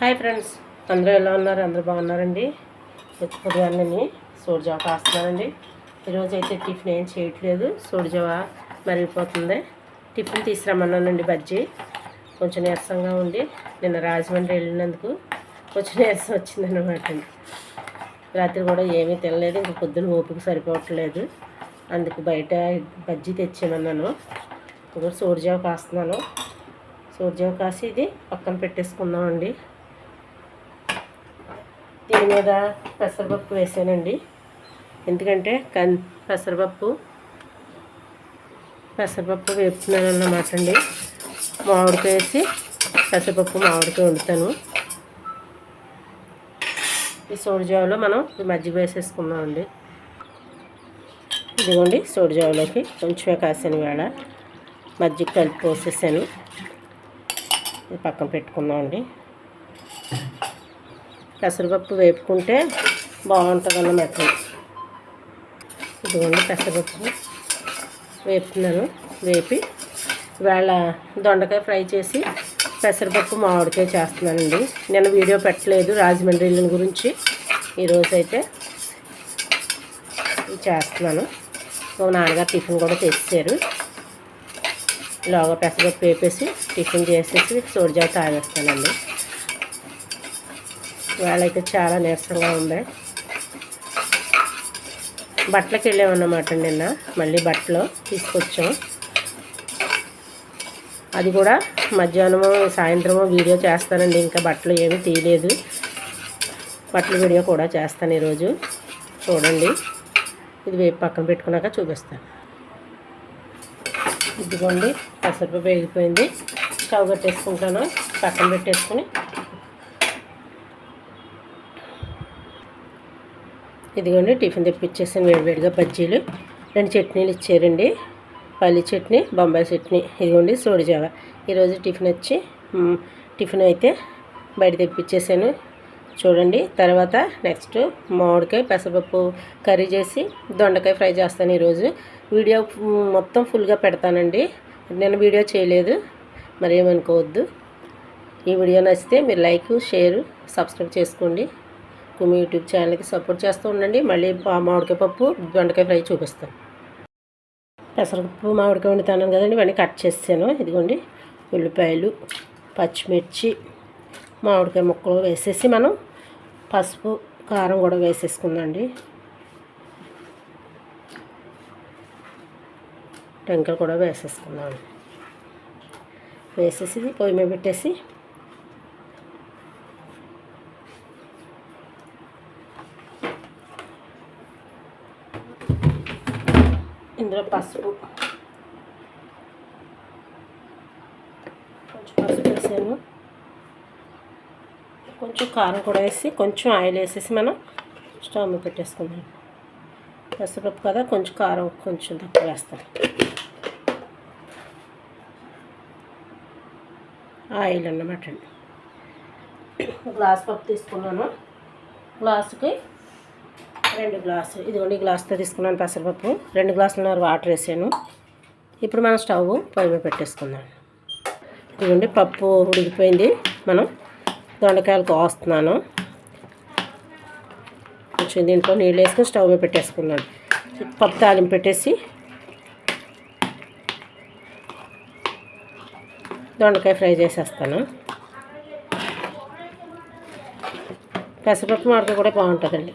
Hi friends. అందరూ ఎలా ఉన్నారు? అందరూ బాగున్నారండి? ఉదయాన్నే సూర్జావ కాస్తున్నానండి. ఈరోజు అయితే టిఫిన్ ఏం చేయట్లేదు. సూర్జావ మరిగిపోతుంది. టిఫిన్ తీసుకురమ్మన్నానండి బజ్జీ. కొంచెం నీరసంగా ఉండి నిన్న రాజమండ్రి వెళ్ళినందుకు కొంచెం నీరసం వచ్చిందనమాట రాత్రి కూడా ఏమీ తినలేదు. ఇంక పొద్దున ఓపిక సరిపోవట్లేదు. అందుకు బయట బజ్జీ తెచ్చేమన్నాను ఇప్పుడు సూర్జావ కాస్తున్నాను. సూర్జావ కాసి ఇది పక్కన పెట్టేసుకుందామండి. దీని మీద పెసరపప్పు వేసానండి. ఎందుకంటే కన్ పెసరపప్పు పెసరపప్పు వేపుతున్నాను అన్నమాట అండి. మామిడికాయ వేసి పెసరపప్పు మామిడికాయ వండుతాను. ఈ సోడిజావలో మనం ఈ మజ్జిగ వేసేసుకుందామండి. ఇదిగోండి సోడిజావలోకి కొంచెమే కాసాను వేళ. మజ్జిగ కలిపి పోసేసాను. ఇది పక్కన పెట్టుకుందామండి. పెసరపప్పు వేపుకుంటే బాగుంటుంది అన్నమాట ఇదిగోండి పెసరపప్పు వేపుతున్నాను. వేపి ఇవాళ దొండకాయ ఫ్రై చేసి పెసరపప్పు మామిడికాయ చేస్తున్నానండి. నేను వీడియో పెట్టలేదు రాజమండ్రి గురించి. ఈరోజు అయితే చేస్తున్నాను. మా నాన్నగారు టిఫిన్ కూడా తెచ్చారు ఇలాగ పెసరపప్పు వేపేసి టిఫిన్ చేసేసి సోడిజా తాగేస్తానండి. వాళ్ళైతే చాలా నీరసంగా ఉంది. బట్టలకి వెళ్ళామన్నమాట నిన్న. మళ్ళీ బట్టలు తీసుకొచ్చాం. అది కూడా మధ్యాహ్నము సాయంత్రము వీడియో చేస్తానండి. ఇంకా బట్టలు ఏమీ తీయలేదు. బట్టల వీడియో కూడా చేస్తాను ఈరోజు. చూడండి. ఇది వేపు పక్కన పెట్టుకున్నాక చూపిస్తాను. ఇదిగోండి పెసరపప్పు వేగిపోయింది. స్టవ్ కట్టేసుకుంటాను. పక్కన పెట్టేసుకుని ఇదిగోండి టిఫిన్ తెప్పించేసాను వేడివేడిగా బజ్జీలు. రెండు చట్నీలు ఇచ్చారండి. పల్లి చట్నీ బొంబాయి చట్నీ. ఇదిగోండి సోడిజావ ఈరోజు టిఫిన్ వచ్చి టిఫిన్ అయితే బయట తెప్పించేసాను. చూడండి తర్వాత నెక్స్ట్ మామిడికాయ పెసరపప్పు కర్రీ చేసి దొండకాయ ఫ్రై చేస్తాను ఈరోజు. వీడియో మొత్తం ఫుల్గా పెడతానండి. నేను వీడియో చేయలేదు మరి ఏమనుకోవద్దు ఈ వీడియో నచ్చితే మీరు లైక్ షేర్ సబ్స్క్రైబ్ చేసుకోండి. మీ యూట్యూబ్ ఛానల్కి సపోర్ట్ చేస్తూ ఉండండి. మళ్ళీ మామిడికాయ పప్పు దొండకాయ ఫ్రై చూపిస్తాను. పెసరపప్పు మామిడికాయ వండుతాను కదండి. ఇవన్నీ కట్ చేసాను ఇదిగోండి ఉల్లిపాయలు పచ్చిమిర్చి మామిడికాయ ముక్కలు వేసేసి మనం పసుపు కారం కూడా వేసేసుకుందండి టెంకాయలు కూడా వేసేసుకుందాం. వేసేసి పొయ్యి మీద పెట్టేసి ఇందులో పసుపు. కొంచెం పసుపు వేసాను. కొంచెం కారం కూడా వేసి కొంచెం ఆయిల్ వేసేసి మనం స్టవ్ మీద పెట్టేసుకుందాం. పెసరపప్పు కదా కొంచెం కారం కొంచెం తక్కువ వేస్తాను. ఆయిల్ అన్నమాట అండి. గ్లాస్ పప్పు తీసుకున్నాను. గ్లాసుకి రెండు గ్లాసులు ఇదిగోండి ఈ గ్లాస్తో తీసుకున్నాను పెసరపప్పు. రెండు గ్లాసుల వాటర్ వేసాను. ఇప్పుడు మనం స్టవ్ పొయ్యి మీద పెట్టేసుకుందాం. ఇదిగోండి పప్పు ఉడికిపోయింది. మనం దొండకాయలు కోస్తున్నాను. కొంచెం దీంట్లో నీళ్ళు వేసుకొని స్టవ్ మీద పెట్టేసుకున్నాను పప్పు తాలింపు పెట్టేసి దొండకాయ ఫ్రై చేసేస్తాను. పెసరపప్పు మాడక కూడా బాగుంటుందండి.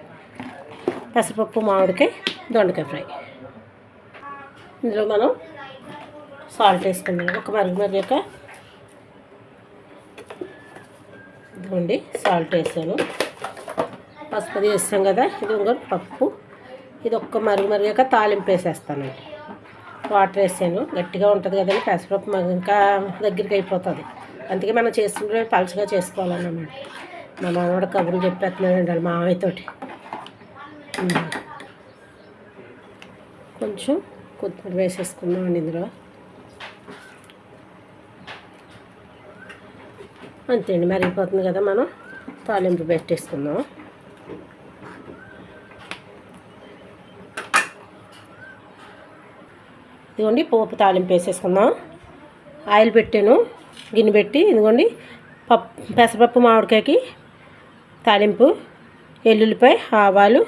పెసరపప్పు మామిడికాయ దొండకాయ ఫ్రై. ఇందులో మనం సాల్ట్ వేసుకుందాం. ఒక మరుగు మరిగాక ఇదిగోండి సాల్ట్ వేసాను. పసుపు వేస్తాం కదా ఇది ఇంకోటి పప్పు. ఇది ఒక్క మరుగు మరిగాక తాలింపు వేసేస్తానండి వాటర్ వేసాను. గట్టిగా ఉంటుంది కదండి పెసరపప్పు ఇంకా దగ్గరికి అయిపోతుంది. అందుకే మనం చేసుకుంటే పలుచగా చేసుకోవాలన్నమాట. మా మామూడు కబుర్లు చెప్పేస్తున్నాడండి వాళ్ళ మామయ్యతోటి. కొంచెం కొత్తిమీర వేసేసుకుందామండి ఇందులో. అంతే అండి మరిగిపోతుంది కదా మనం. తాలింపు పెట్టేసుకుందాం. ఇదిగోండి పోపు తాలింపు వేసేసుకుందాం. ఆయిల్ పెట్టాను గిన్నె పెట్టి ఇదిగోండి పప్పు పెసరపప్పు మామిడికాయకి తాలింపు ఎల్లుల్లిపాయ ఆవాలు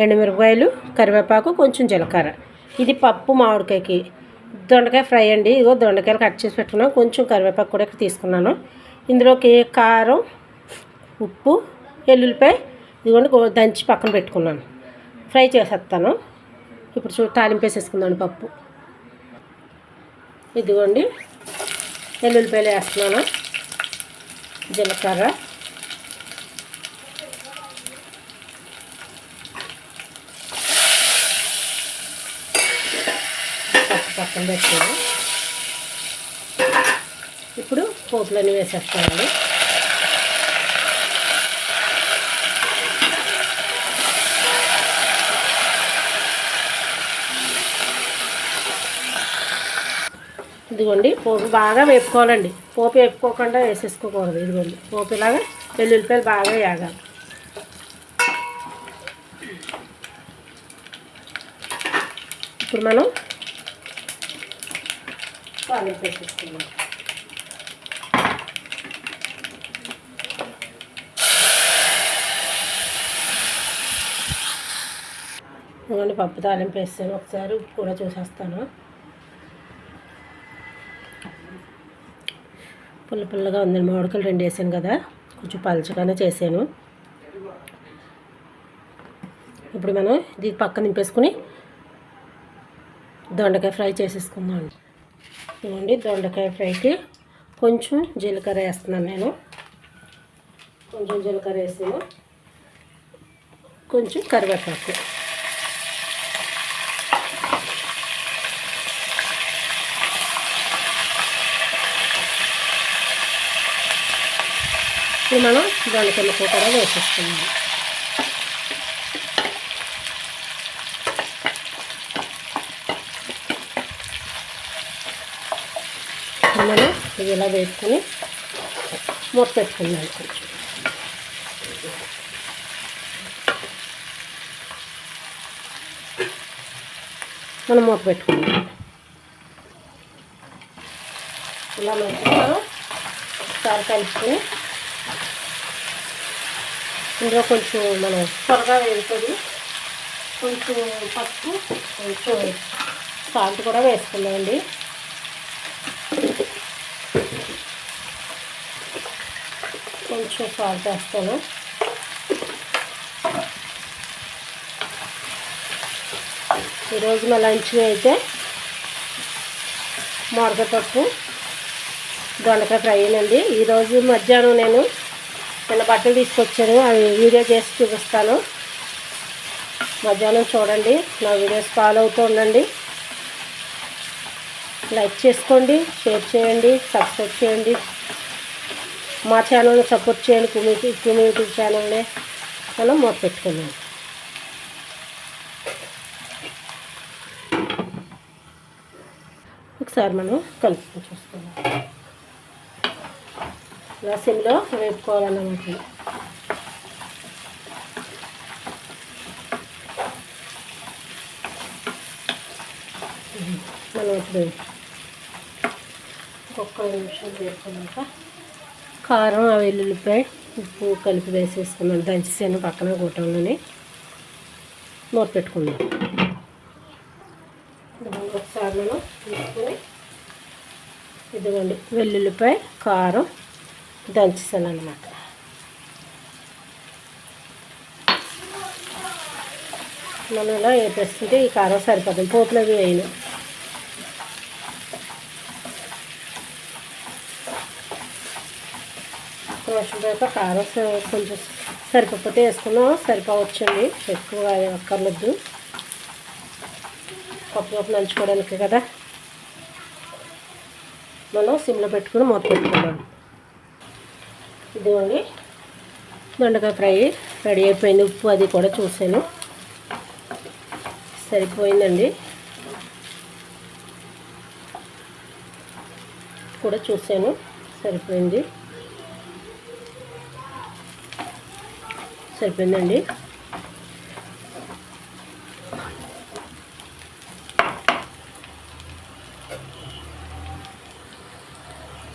ఎండుమిరపకాయలు కరివేపాకు కొంచెం జీలకర్ర. ఇది పప్పు మామిడికాయకి. దొండకాయ ఫ్రై అండి. ఇదిగో దొండకాయలు కట్ చేసి పెట్టుకున్నాను. కొంచెం కరివేపాకు కూడా ఇక్కడ తీసుకున్నాను. ఇందులోకి కారం ఉప్పు ఎల్లుల్లిపాయ ఇదిగోండి దంచి పక్కన పెట్టుకున్నాను. ఫ్రై చేసేస్తాను. ఇప్పుడు చూ తాలింపు పప్పు. ఇదిగోండి ఎల్లుల్లిపాయలు వేస్తున్నాను. జీలకర్ర పప్పు పక్కన పెట్టాను ఇప్పుడు పోపులన్నీ వేసేస్తామండి ఇదిగోండి పోపు బాగా వేపుకోవాలండి. పోపు వేపుకోకుండా వేసేసుకోకూడదు. ఇదిగోండి పోపు ఇలాగా వెల్లుల్లిపాయలు బాగా వేగాలి. ఇప్పుడు మనం తాలింపు పెట్టేసుకున్నాం ఇదిగోండి పప్పు తాలింపు వేస్తాను. ఒకసారి ఉప్పు కూడా చూసేస్తాను. పుల్ల పుల్లగా ఉందండి మామిడికాయలు రెండు వేసాను కదా. కొంచెం పలచగానే చేశాను. ఇప్పుడు మనం ఇది పక్క నింపేసుకుని దొండకాయ ఫ్రై చేసేసుకుందాం. ఇవ్వండి దొండకాయ ఫ్రైకి కొంచెం జీలకర్ర వేస్తున్నాను నేను. కొంచెం జీలకర్ర వేసాను. కొంచెం కరివేపాకు. మనం దొండకాయ కూడా వేసేస్తున్నాము ఇప్పుడు మనం ఇది ఇలా వేసుకొని మూత పెట్టుకున్నాను కొంచెం. మనం మూత పెట్టుకుందాం ఇలా మంచిగా మనం ఒకసారి కలుపుకొని ఇందులో కొంచెం మనం త్వరగా వేస్తుంది కొంచెం పసుపు కొంచెం సాల్ట్ కూడా వేసుకున్నామండి కొంచెం సాల్ట్ వేస్తాను. ఈరోజు మా లంచ్ అయితే మరగపప్పు పప్పు దొండకాయ ఫ్రై అండి. ఈరోజు మధ్యాహ్నం నేను చిన్న బట్టలు తీసుకొచ్చాను. అవి వీడియో చేసి చూపిస్తాను. మధ్యాహ్నం చూడండి. నా వీడియోస్ ఫాలో అవుతూ ఉండండి. లైక్ చేసుకోండి షేర్ చేయండి సబ్స్క్రైబ్ చేయండి. మా ఛానల్ని సపోర్ట్ చేయండి కుమిటి కుమి యూట్యూబ్ ఛానల్ని మనం మొదలు పెట్టుకున్నాం ఒకసారి మనం కలుపుకొని చూసుకుందాం. రసంలో సిమ్లో వేపుకోవాలన్నమాట. మనం ఇప్పుడు ఒక్క నిమిషం వేసుకున్నాక కారం ఆ వెల్లుల్లిపాయ ఉప్పు కలిపి వేసేసుకున్నాను. దంచేసాను పక్కన కూటంలోని మూత పెట్టుకున్నాను ఒకసారి మనం తీసుకొని ఇదిగోండి వెల్లుల్లిపాయ కారం దంచేసాను అనమాట మనం ఇలా వేపేస్తుంటే ఈ కారం సరిపోతుంది. పోపులు అవి వేయను రోషన్ తర్వాత కారం కొంచెం సరిపోతే వేసుకున్నాం. సరిపోవచ్చండి. ఎక్కువ అక్కర్లేదు. పప్పు పప్పు నంచుకోవడానికి కదా. మనం సిమ్లో పెట్టుకుని మూత పెట్టుకున్నాం ఇదిగోండి. దొండకాయ ఫ్రై రెడీ అయిపోయింది. ఉప్పు అది కూడా చూసాను సరిపోయిందండి. కూడా చూసాను సరిపోయింది. సరిపోయిందండి.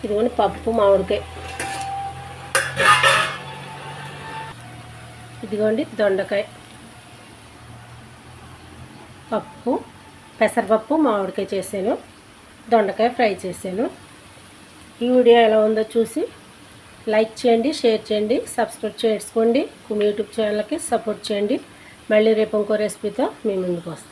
ఇదిగోండి పప్పు మామిడికాయ. ఇదిగోండి దొండకాయ. పప్పు పెసరపప్పు మామిడికాయ చేశాను. దొండకాయ ఫ్రై చేశాను. ఈ వీడియో ఎలా ఉందో చూసి లైక్ చేయండి షేర్ చేయండి సబ్స్క్రైబ్ చేసుకోండి. యూట్యూబ్ ఛానల్కి సపోర్ట్ చేయండి. మళ్ళీ రేపు ఇంకో రెసిపీతో మీ ముందుకు వస్తాం.